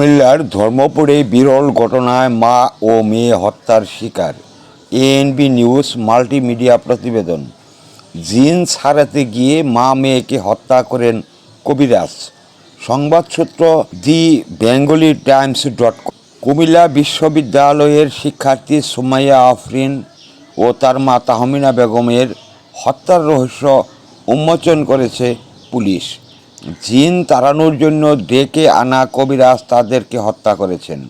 কুমিল্লার ধর্মপুরে বিরল ঘটনায় মা ও মেয়ে হত্যার শিকার। এএনবি নিউজ মাল্টিমিডিয়া প্রতিবেদন। জিন হারাতে গিয়ে মা মেয়েকে হত্যা করেন কবিরাজ। সংবাদসূত্র the Bengali Times dot com. Comilla বিশ্ববিদ্যালয়ের শিক্ষার্থী সুমাইয়া আফরিন ও তার মা তাহমিনা বেগমের হত্যার রহস্য উন্মোচন করেছে পুলিশ। জিন তাড়ানোর জন্য ডেকে আনা কবিরাজ তাদেরকে হত্যা করেছেন।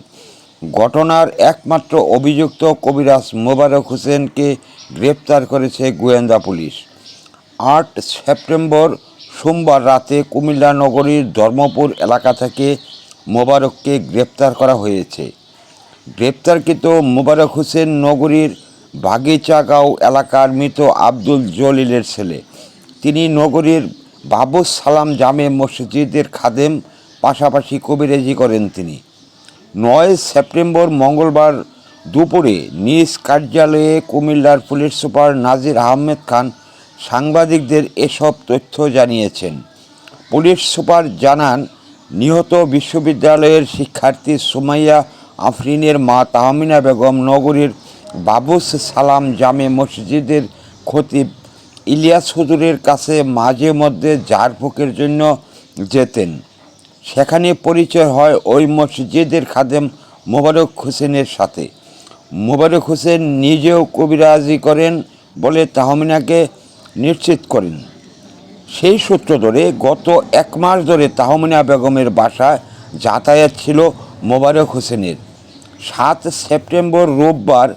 ঘটনার একমাত্র অভিযুক্ত কবিরাজ মোবারক হোসেনকে গ্রেপ্তার করেছে গোয়েন্দা পুলিশ। আট সেপ্টেম্বর সোমবার রাতে কুমিল্লা নগরীর ধর্মপুর এলাকা থেকে মোবারককে গ্রেপ্তার করা হয়েছে। গ্রেপ্তারকৃত মোবারক হোসেন নগরীর বাগিচাগাঁও এলাকার মৃত আব্দুল জলিলের ছেলে। তিনি নগরীর বাবু সালাম জামে মসজিদের খাদেম পাশাপাশি কবিরাজি করেন তিনি। নয় সেপ্টেম্বর মঙ্গলবার দুপুরে নিজ কার্যালয়ে কুমিল্লার পুলিশ সুপার নাজির আহমেদ খান সাংবাদিকদের এসব তথ্য জানিয়েছেন। পুলিশ সুপার জানান, নিহত বিশ্ববিদ্যালয়ের শিক্ষার্থী সুমাইয়া আফরিনের মা তাহমিনা বেগম নগরীর বাবুস সালাম জামে মসজিদের খতিব ইলিয়াস হুজুরের কাছে মাঝে মধ্যে ঝাড়ফুঁকের জন্য যেতেন। সেখানে পরিচয় হয় ওই মসজিদের খাদেম মোবারক হোসেনের সাথে। মোবারক হোসেন নিজেও কবিরাজি করেন বলে তাহমিনাকে নিশ্চিত করেন। সেই সূত্র ধরে গত এক মাস ধরে তাহমিনা বেগমের বাসায় যাতায়াত ছিল মোবারক হোসেনের। সাত সেপ্টেম্বর রোববার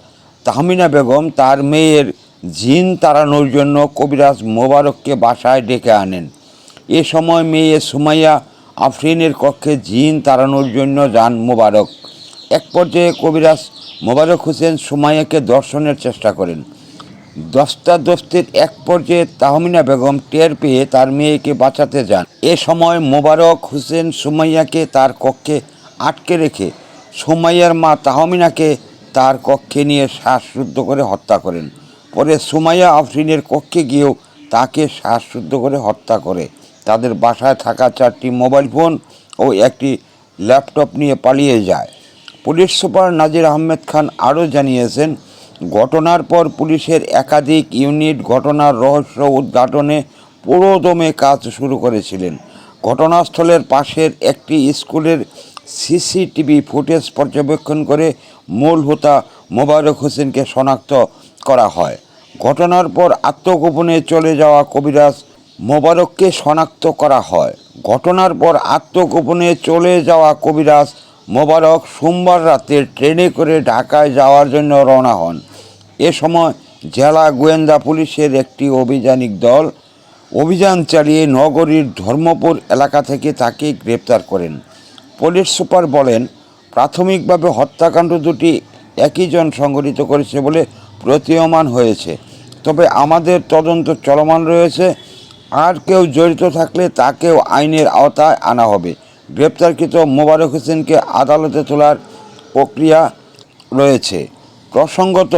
তাহমিনা বেগম তার মেয়ের জিন তাড়ানোর জন্য কবিরাজ মোবারককে বাসায় ডেকে আনেন। এ সময় মেয়ে সুমাইয়া আফরিনের কক্ষে জিন তাড়ানোর জন্য যান মোবারক। এক পর্যায়ে কবিরাজ মোবারক হোসেন সুমাইয়াকে দর্শনের চেষ্টা করেন। দস্তা দস্তির এক পর্যায়ে তাহমিনা বেগম টের পেয়ে তার মেয়েকে বাঁচাতে যান। এ সময় মোবারক হোসেন সুমাইয়াকে তার কক্ষে আটকে রেখে সুমাইয়ার মা তাহমিনাকে তার কক্ষে নিয়ে শ্বাসরুদ্ধ করে হত্যা করেন। পরে সুমাইয়া আফরিনের কক্ষে গিয়েও তাকে শ্বাসরুদ্ধ করে হত্যা করে। তাদের বাসায় থাকা চারটি মোবাইল ফোন ও একটি ল্যাপটপ নিয়ে পালিয়ে যায়। পুলিশ সুপার নাজির আহমেদ খান আরও জানিয়েছেন, ঘটনার পর পুলিশের একাধিক ইউনিট ঘটনার রহস্য উদ্ঘাটনে পুরোদমে কাজ শুরু করেছিলেন। ঘটনাস্থলের পাশের একটি স্কুলের সিসিটিভি ফুটেজ পর্যবেক্ষণ করে মূল হোতা মোবারক হোসেনকে শনাক্ত করা হয়। ঘটনার পর আত্মগোপনে চলে যাওয়া কবিরাজ মোবারককে শনাক্ত করা হয়। ঘটনার পর আত্মগোপনে চলে যাওয়া কবিরাজ মোবারক সোমবার রাতে ট্রেনে করে ঢাকায় যাওয়ার জন্য রওনা হন। এ সময় জেলা গোয়েন্দা পুলিশের একটি অভিযানিক দল অভিযান চালিয়ে নগরীর ধর্মপুর এলাকা থেকে তাকে গ্রেপ্তার করেন। পুলিশ সুপার বলেন, প্রাথমিকভাবে হত্যাকাণ্ড দুটি একই জন সংঘটিত করেছে বলে প্রতীয়মান হয়েছে। তবে আমাদের তদন্ত চলমান রয়েছে। আর কেউ জড়িত থাকলে তাকেও আইনের আওতায় আনা হবে। গ্রেপ্তারকৃত মোবারক হোসেনকে আদালতে তোলার প্রক্রিয়া রয়েছে। প্রসঙ্গত,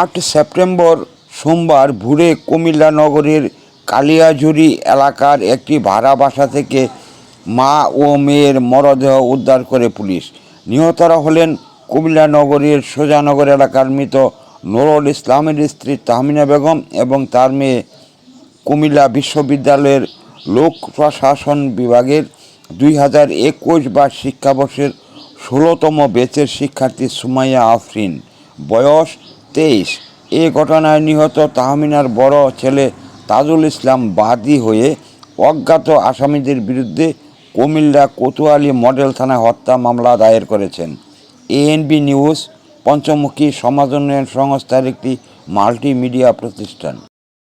আট সেপ্টেম্বর সোমবার ভোরে কুমিল্লা নগরীর কালিয়াঝুরি এলাকার একটি ভাড়া বাসা থেকে মা ও মেয়ের মরদেহ উদ্ধার করে পুলিশ। নিহতরা হলেন কুমিল্লা নগরীর সোজানগর এলাকার মৃত নুরুল ইসলামের স্ত্রী তাহমিনা বেগম এবং তার মেয়ে কুমিল্লা বিশ্ববিদ্যালয়ের লোক প্রশাসন বিভাগের দুই হাজার একুশ বা শিক্ষাবর্ষের ষোলোতম বেচের শিক্ষার্থী সুমাইয়া আফরিন। বয়স তেইশ। এ ঘটনায় নিহত তাহমিনার বড় ছেলে তাজুল ইসলাম বাদী হয়ে অজ্ঞাত আসামিদের বিরুদ্ধে কুমিল্লা কোতোয়ালি মডেল থানায় হত্যা মামলা দায়ের করেছেন। এএনবি নিউজ পঞ্চমুখী সমাজ উন্নয়ন সংস্থার একটি মাল্টিমিডিয়া প্রতিষ্ঠান।